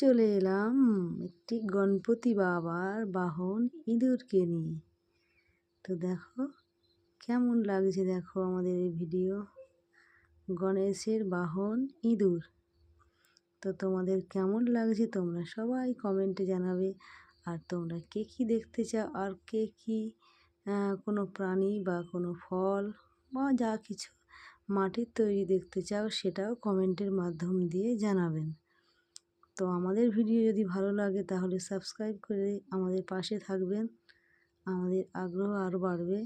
চলে এলাম একটি গণপতি বাবার বাহন ইঁদুরকে নিয়ে। তো দেখো, কেমন লাগছে দেখো আমাদের এই ভিডিও। গণেশের বাহন ইঁদুর। তো তোমাদের কেমন লাগছে তোমরা সবাই কমেন্টে জানাবে। আর তোমরা কে কী দেখতে চাও? আর কে কী কোনো প্রাণী বা কোনো ফল বা যা কিছু মাটির তৈরি দেখতে চাও সেটাও কমেন্টের মাধ্যম দিয়ে জানাবেন। তো আমাদের ভিডিও যদি ভালো লাগে তাহলে সাবস্ক্রাইব করে আমাদের পাশে থাকবেন। আমাদের আগ্রহ আরও বাড়বে।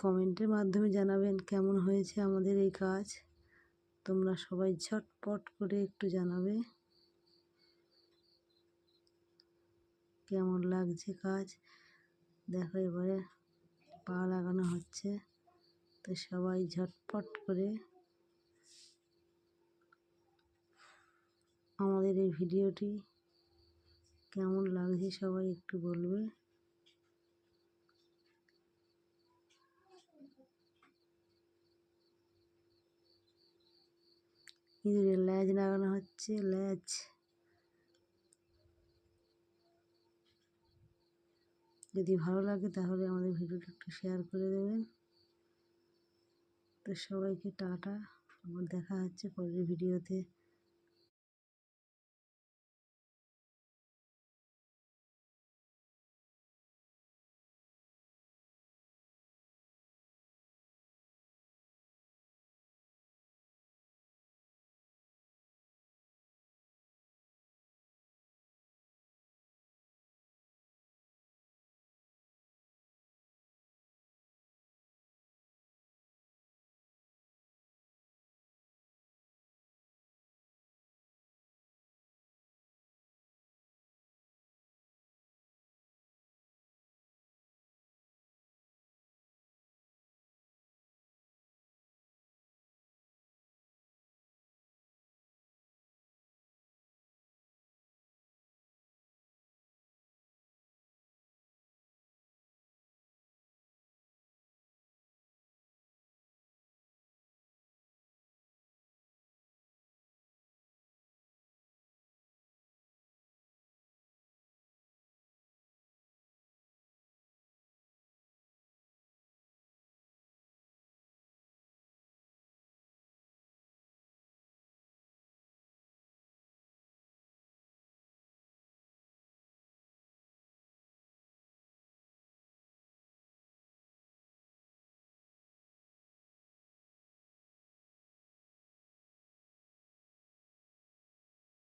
কমেন্টের মাধ্যমে জানাবেন কেমন হয়েছে আমাদের এই কাজ। তোমরা সবাই ঝটপট করে একটু জানাবে কেমন লাগছে কাজ। দেখো এবারে পা লাগানো হচ্ছে। তো সবাই ঝটপট করে আমাদের এই ভিডিওটি কেমন লাগছে সবাই একটু বলবে। ইঁদুরের ল্যাজ লাগানো হচ্ছে, ল্যাজ। যদি ভালো লাগে তাহলে আমাদের ভিডিওটা একটু শেয়ার করে দেবেন। তো সবাইকে টাটা, আবার দেখা হচ্ছে পরের ভিডিওতে।